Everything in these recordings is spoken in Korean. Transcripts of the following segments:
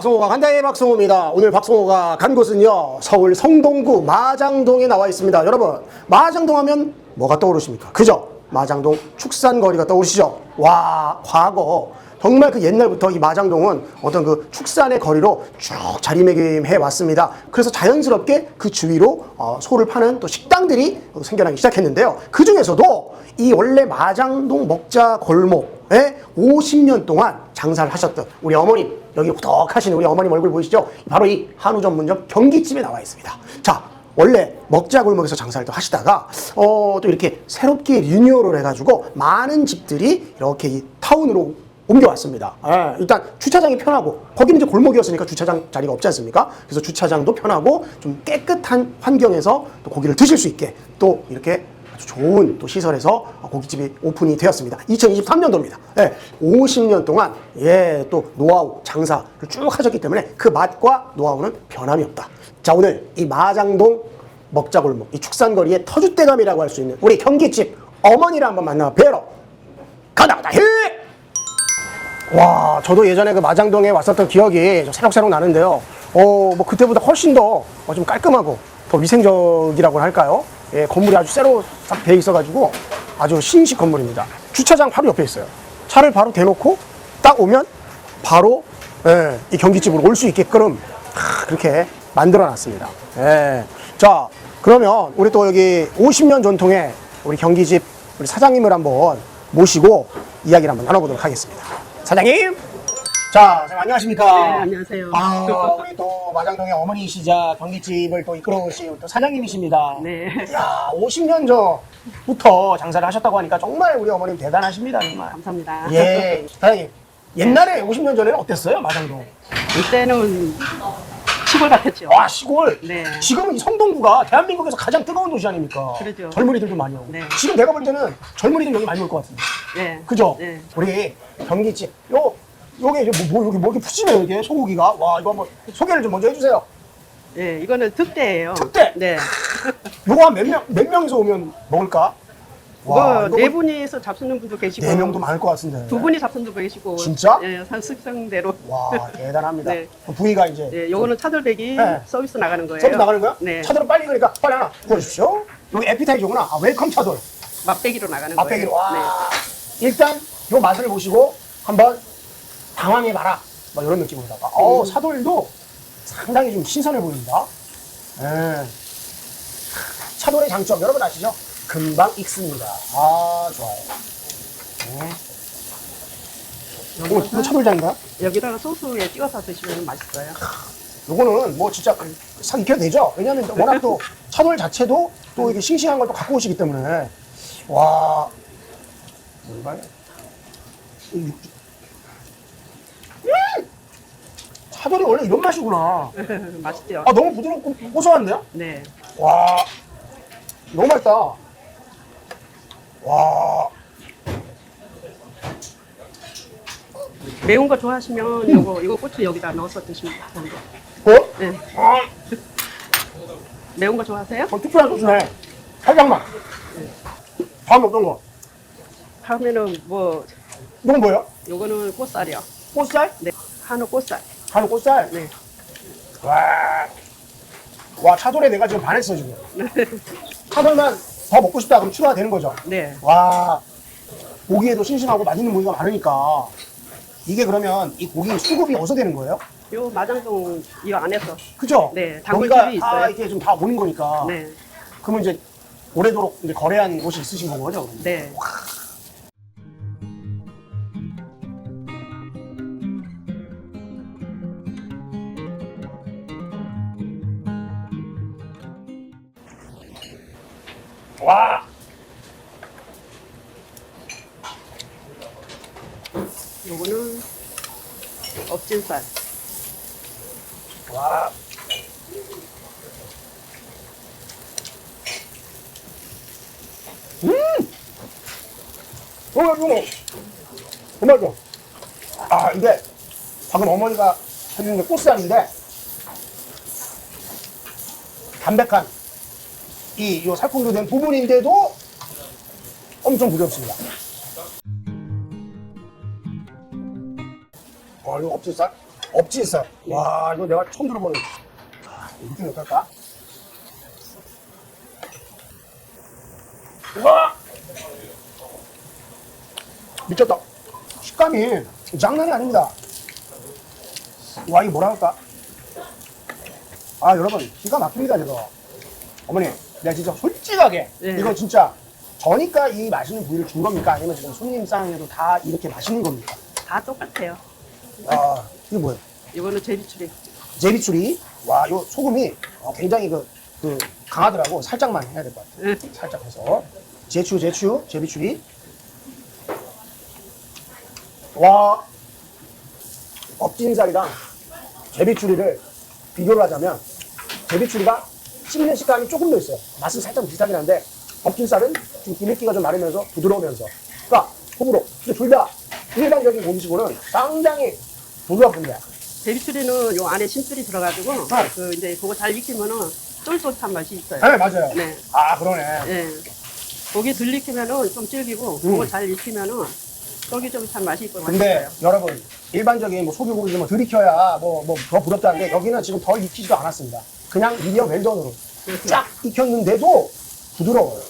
박성호가 간다의 박성호입니다. 오늘 박성호가 간 곳은요 서울 성동구 마장동에 나와 있습니다. 여러분 마장동 하면 뭐가 떠오르십니까? 그죠? 마장동 축산거리가 떠오르시죠? 와 과거. 정말 그 옛날부터 이 마장동은 어떤 그 축산의 거리로 쭉 자리매김해 왔습니다. 그래서 자연스럽게 그 주위로 어, 소를 파는 또 식당들이 생겨나기 시작했는데요. 그 중에서도 이 원래 마장동 먹자 골목에 50년 동안 장사를 하셨던 우리 어머님 여기 호덕하신 우리 어머님 얼굴 보이시죠? 바로 이 한우 전문점 경기집에 나와 있습니다. 자. 원래 먹자 골목에서 장사를 또 하시다가 어, 또 이렇게 새롭게 리뉴얼을 해가지고 많은 집들이 이렇게 이 타운으로 옮겨왔습니다. 예, 일단 주차장이 편하고 거기는 이제 골목이었으니까 주차장 자리가 없지 않습니까? 그래서 주차장도 편하고 좀 깨끗한 환경에서 또 고기를 드실 수 있게 또 이렇게 아주 좋은 또 시설에서 고깃집이 오픈이 되었습니다. 2023년도입니다. 예, 50년 동안 예, 또 노하우 장사를 쭉 하셨기 때문에 그 맛과 노하우는 변함이 없다. 자, 오늘 이 마장동 먹자골목, 이 축산거리의 터줏대감이라고 할 수 있는 우리 경기집 어머니를 한번 만나 뵈러 가다 가다 히! 와, 저도 예전에 그 마장동에 왔었던 기억이 좀 새록새록 나는데요. 어, 뭐 그때보다 훨씬 더 좀 깔끔하고 더 위생적이라고 할까요? 예, 건물이 아주 새로 딱 돼 있어가지고 아주 신식 건물입니다. 주차장 바로 옆에 있어요. 차를 바로 대놓고 딱 오면 바로 예, 이 경기집으로 올 수 있게끔 아, 그렇게 만들어 놨습니다. 예. 자, 그러면 우리 또 여기 50년 전통의 우리 경기집 우리 사장님을 한번 모시고 이야기를 한번 나눠보도록 하겠습니다. 사장님! 자, 사장님 안녕하십니까? 네, 안녕하세요. 아, 우리 또 마장동의 어머니시자 경기집을 또 이끌어오신 또 사장님이십니다. 네. 야, 50년 전부터 장사를 하셨다고 하니까 정말 우리 어머님 대단하십니다, 정말. 감사합니다. 예, 사장님. 옛날에 50년 전에는 어땠어요, 마장동? 이때는 시골 같았죠. 와, 시골. 네. 지금은 이 성동구가 대한민국에서 가장 뜨거운 도시 아닙니까? 그러죠. 젊은이들도 많이 오고. 네. 지금 내가 볼 때는 젊은이들 여기 많이 올 것 같은데. 네. 그죠? 네. 우리 경기집. 요, 요게 이제 뭐, 뭐, 여기 뭐 이렇게 푸짐해요, 이게 소고기가. 와, 이거 한번 소개를 좀 먼저 해주세요. 네, 이거는 특대예요. 특대? 네. 요거 한 몇 명, 몇 명이서 오면 먹을까? 와, 이거 네 분이서 잡수는 분도 계시고 네 명도 많을 것 같은데. 두 분이 잡수는 분도 계시고 진짜? 네, 산습성대로. 와, 대단합니다. 네. 부위가 이제. 네, 요거는 차돌배기 네. 서비스 나가는 거예요. 서비스 나가는 거야? 네. 차돌은 빨리 그러니까 빨리 하나 구워주십시오. 여기 에피타이저구나. 아, 웰컴 차돌. 맛배기로 나가는 맛배기로. 거예요. 와. 일단 요 맛을 보시고 한번 당황해봐라. 뭐 이런 느낌으로다 가. 어, 사돌도 상당히 좀 신선해 보입니다. 예. 차돌의 장점 여러분 아시죠? 금방 익습니다. 아, 좋아요. 네. 오, 이거 차돌장인가요? 네. 여기다가 소스에 찍어서 드시면 맛있어요. 요거는 뭐 진짜 싹 익혀도 되죠? 왜냐면 또 워낙 또 차돌 자체도 또 이게 싱싱한 걸 또 갖고 오시기 때문에. 와. 뭔가요? 이 육즙. 음! 차돌이 원래 이런 맛이구나. 맛있죠? 아, 너무 부드럽고 고소한데요? 네. 와. 너무 맛있다. 와. 매운 거 좋아하시면 요거 이거 고추 여기다 넣어서 드시면 거. 어? 네. 아, 매운 거 좋아하세요? 어, 특별한 소스네. 살짝만. 다음 어떤 거? 다음에는 뭐 이건 뭐예요? 요거는 꽃살이요. 꽃살? 네. 한우 꽃살. 한우 꽃살? 네. 와. 와, 차돌에 내가 지금 반했어, 지금. 차돌만 더 먹고 싶다 그럼 추가가 되는 거죠? 네. 와. 고기에도 싱싱하고 맛있는 고기가 많으니까. 이게 그러면 이 고기 수급이 어디서 되는 거예요? 요 마장동 이 안에서 그죠? 네, 단골집이 다 있어요. 이렇게 좀 다 오는 거니까. 네. 그러면 이제 오래도록 이제 거래한 곳이 있으신 거죠? 그러면? 네. 와. 요거는 엎진살. 와. 음! 어, 이거 정말 좋아. 아, 이게 방금 어머니가 해준 게 꽃살인데 담백한 이, 요 살코기로 된 부분인데도 엄청 부드럽습니다. 어, 이거 엎질살? 업지살. 와, 이거 내가 처음 들어보는. 아, 이렇게 넣을까? 와! 미쳤다. 식감이 장난이 아닙니다. 와, 이게 뭐라 할까? 아, 여러분, 기가 막힙니다, 이거. 어머니, 내가 진짜 솔직하게, 네. 이거 진짜, 저니까 이 맛있는 부위를 준 겁니까? 아니면 지금 손님 상에도 다 이렇게 맛있는 겁니까? 다 똑같아요. 아, 이게 뭐예요? 이거는 제비추리. 제비추리. 와, 요 소금이 어, 굉장히 그, 그 강하더라고. 살짝만 해야 될 것 같아. 응. 살짝 해서. 제추, 제추, 제비추리. 와, 업진살이랑 제비추리를 비교를 하자면 제비추리가 씹는 식감이 조금 더 있어요. 맛은 살짝 비슷하긴 한데 업진살은 좀 기름기가 좀 마르면서 부드러우면서 그러니까 호불호. 근데 둘다 일반적인 고기치고는 상당히 부드럽습니다. 제비추리는 요 안에 심줄이 들어가지고 아. 그 이제 그거 잘 익히면은 쫄깃한 맛이 있어요. 네, 맞아요. 네. 아, 그러네. 예. 고기 덜 익히면은 좀 질기고 음. 그거 잘 익히면은 쫄깃쫄깃한 맛이 있고 근데 맛있어요. 여러분 일반적인 뭐 소고기 뭐 들이켜야 뭐 뭐 더 부럽다는데 여기는 지금 덜 익히지도 않았습니다. 그냥 미디엄 웰던으로 쫙 익혔는데도 부드러워요.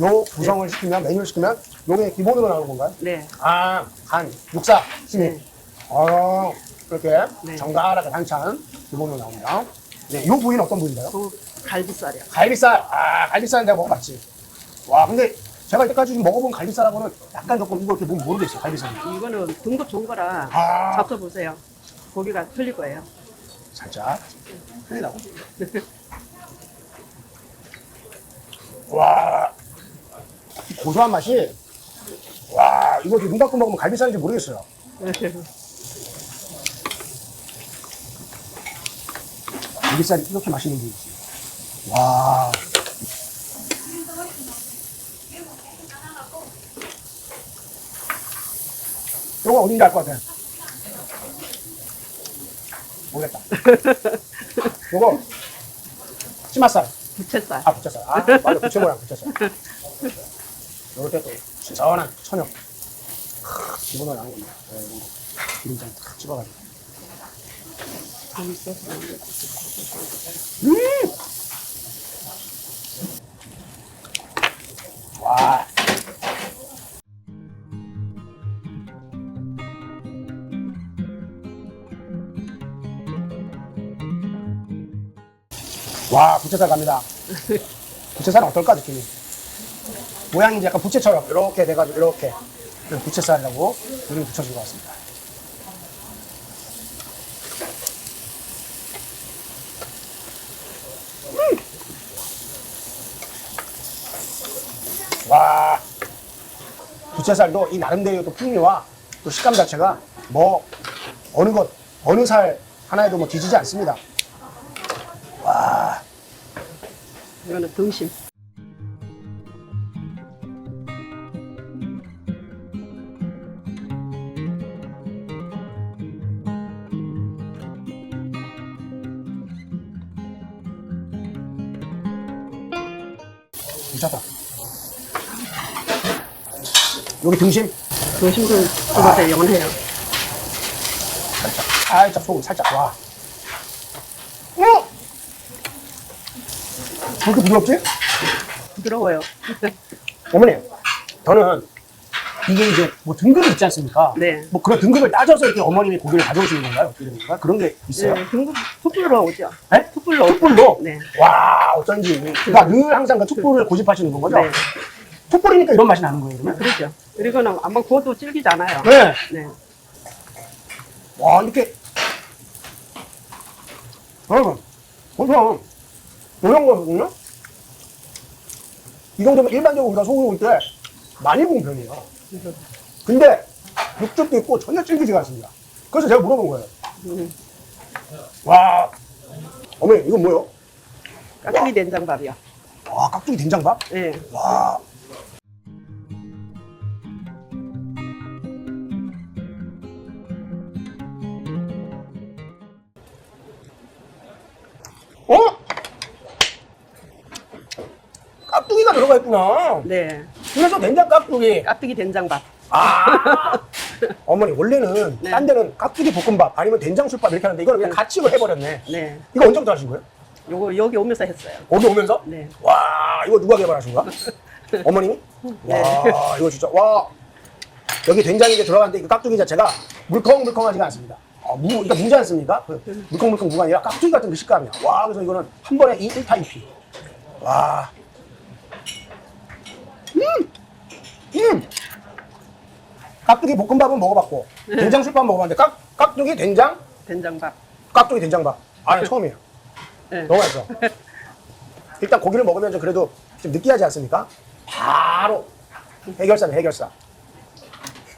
요 구성을 시키면 메뉴를 시키면 요게 기본으로 나오는 건가요? 네. 아, 간, 육사, 심이. 네. 어, 이렇게 네. 정갈하게 반찬 기본으로 나옵니다. 네, 요 부위는 어떤 부위인가요? 그 갈비살이요. 갈비살. 아, 갈비살은 내가 먹어봤지. 와, 근데 제가 이때까지 지금 먹어본 갈비살하고는 약간 조금 이거 이렇게 모르겠어요, 갈비살이. 이거는 등급 좋은 거라 아. 잡숴보세요. 고기가 틀릴 거예요. 살짝 흘리라고. 와, 이 고소한 맛이 와 이거 눈 감고 먹으면 갈비살인지 모르겠어요. 갈비살이 이렇게 맛있는 게 있지. 와. 이거 어딘지 알 것 같아. 모르겠다. 요거 치맛살. 부채살. 아 부채살. 아 맞아 부채 모양 부채살. 요럴 때또 시원한. 네, 이런 거 기름장 탁 찍어가지고. 재밌어. 와. 와, 부채살 갑니다. 부채살은 어떨까, 느낌이? 모양이 약간 부채처럼 이렇게 돼가지고 이렇게 부채살이라고 이름이 붙여진 것 같습니다. 와 부채살도 이 나름대로 또 풍미와 또 식감 자체가 뭐 어느 것 어느 살 하나에도 뭐 뒤지지 않습니다. 와 이거는 등심. 괜찮다. 여기 등심 등심도 그것에 연해요. 살짝 살짝 소금 살짝 와. 왜 이렇게 부드럽지? 부드러워요. 어머니, 저는 이게 이제 뭐 등급이 있지 않습니까? 네. 뭐 그런 등급을 따져서 이렇게 어머님이 고기를 가져오시는 건가요? 어떻게 됩니까? 그런 게 있어요? 네, 등급 툭불로 오죠. 네? 툭불로. 툭불로? 네. 와, 어쩐지. 그러니까 늘 항상 그 툭불을 고집하시는 건 거죠? 네. 툭불이니까 이런 맛이 나는 거예요, 그러면? 그렇죠. 그리고는 한번 구워도 질기잖아요. 네. 네. 와, 이렇게. 여러분, 보통 이런 거거든요? 이 정도면 일반적으로 우리가 소고기 올 때 많이 본 편이에요. 근데 육즙도 있고 전혀 질기지가 않습니다. 그래서 제가 물어본 거예요. 음, 와, 어머니, 이건 뭐예요? 깍두기 된장밥이요. 와, 깍두기 된장밥? 네. 와. 어? 깍두기가 들어가 있구나. 네. 그래서 된장 깍두기. 깍두기 된장밥. 아. 어머니 원래는 네. 딴 데는 깍두기 볶음밥 아니면 된장술밥 이렇게 하는데 이거는 그냥 같이 해버렸네. 네. 이거 언제부터 하신 거예요? 요거 여기 오면서 했어요. 거기 오면서? 네. 와 이거 누가 개발하신 거야? 어머님이? 네. 와 이거 진짜 와 여기 된장이 이제 들어갔는데 이 깍두기 자체가 물컹물컹하지가 않습니다. 아, 무, 그러니까 무지 않습니까? 그 물컹물컹 무가 아니라 깍두기 같은 그 식감이야. 와 그래서 이거는 한 번에 이 1타 2피. 와. 음! 음! 깍두기 볶음밥은 먹어봤고 된장 술밥 먹어봤는데 깍, 깍두기 된장? 된장밥. 깍두기 된장밥. 아, 니 처음이에요. 네. 너무 맛있어. 일단 고기를 먹으면 좀 그래도 좀 느끼하지 않습니까? 바로 해결사네 해결사.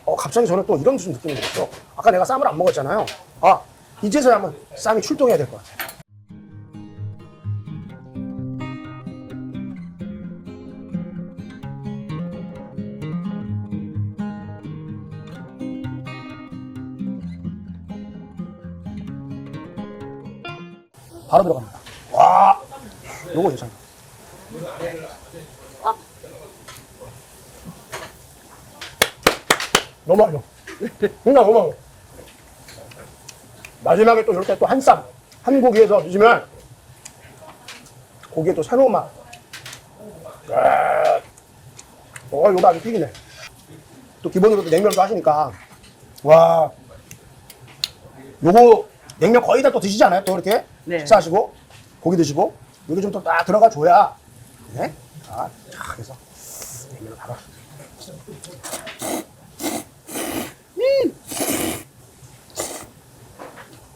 어 갑자기 저는 또 이런 무슨 느낌이 들었어. 아까 내가 쌈을 안 먹었잖아요. 아 이제서야 한번 쌈이 출동해야 될 것 같아. 바로 들어갑니다. 와, 요거 괜찮아. 너무 맛있어. 진짜 너무 맛있어. 마지막에 또 이렇게 또 한 쌈, 한 고기에서 드시면 고기에 또 새로운 맛. 아, 어, 이거 아주 튀기네. 또 기본으로 또 냉면도 하시니까. 와, 요거 냉면 거의 다 또 드시지 않아요? 또 이렇게 네. 식사하시고 고기 드시고 여기 좀또딱 들어가 줘야 네? 아, 자, 그래서 냉면을 바로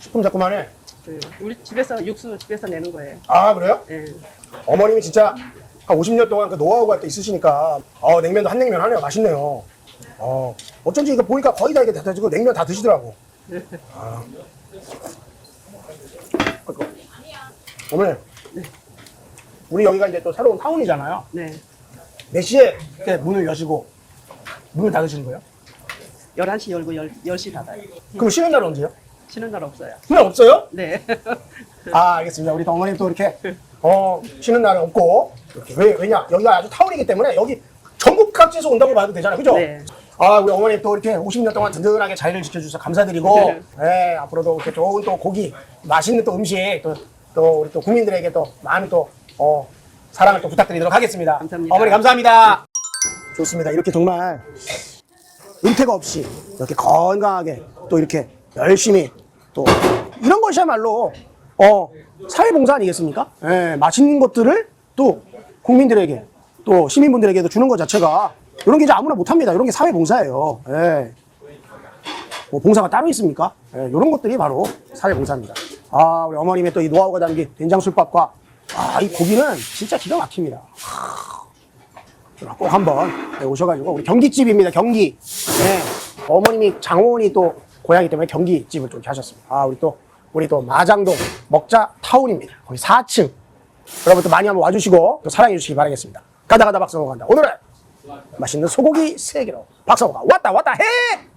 식품 자꾸만 해. 그 우리 집에서 육수 집에서 내는 거예요. 아 그래요? 예. 어머님이 진짜 한 50년 동안 그 노하우가 또 있으시니까 어, 냉면도 한 냉면 하네요. 맛있네요. 어, 어쩐지 이거 보니까 거의 다 이게 다 드시고 냉면 다 드시더라고. 아. 아이고. 어머니, 우리 여기가 이제 또 새로운 타운이잖아요. 네. 몇 시에 이렇게 문을 여시고 문을 닫으시는 거예요? 11시 열고 10, 10시 닫아요. 그럼 쉬는 날은 언제요? 쉬는 날 없어요. 쉬는 날 없어요? 네. 아, 알겠습니다. 우리 또 어머님 또 이렇게, 어, 쉬는 날은 없고, 이렇게. 왜, 왜냐? 여기가 아주 타운이기 때문에 여기 전국 각지에서 온다고 봐도 되잖아요. 그죠? 네. 아, 우리 어머님 또 이렇게 50년 동안 든든하게 자리를 지켜주셔서 감사드리고, 예, 앞으로도 이렇게 좋은 또 고기, 맛있는 또 음식, 또, 또 우리 또 국민들에게 또 많은 또, 어, 사랑을 또 부탁드리도록 하겠습니다. 감사합니다. 어머니 감사합니다. 좋습니다. 이렇게 정말 은퇴가 없이 이렇게 건강하게 또 이렇게 열심히 또 이런 것이야말로 어 사회봉사 아니겠습니까? 예, 맛있는 것들을 또 국민들에게 또 시민분들에게도 주는 것 자체가 이런 게 이제 아무나 못합니다. 이런 게 사회봉사예요. 예. 뭐 봉사가 따로 있습니까? 예, 이런 것들이 바로 사회봉사입니다. 아 우리 어머님의 또 이 노하우가 담긴 된장술밥과 아 이 고기는 진짜 기가 막힙니다. 꼭 한번 오셔가지고 우리 경기집입니다. 경기. 네. 어머님이 장원이 또 고향이 때문에 경기집을 좀 하셨습니다. 아 우리 또 우리 또 마장동 먹자 타운입니다. 거기 4층. 여러분들 많이 한번 와주시고 또 사랑해 주시기 바라겠습니다. 가다 가다 박성호 간다. 오늘은 맛있는 소고기 세개로 박성호가 왔다 왔다 해.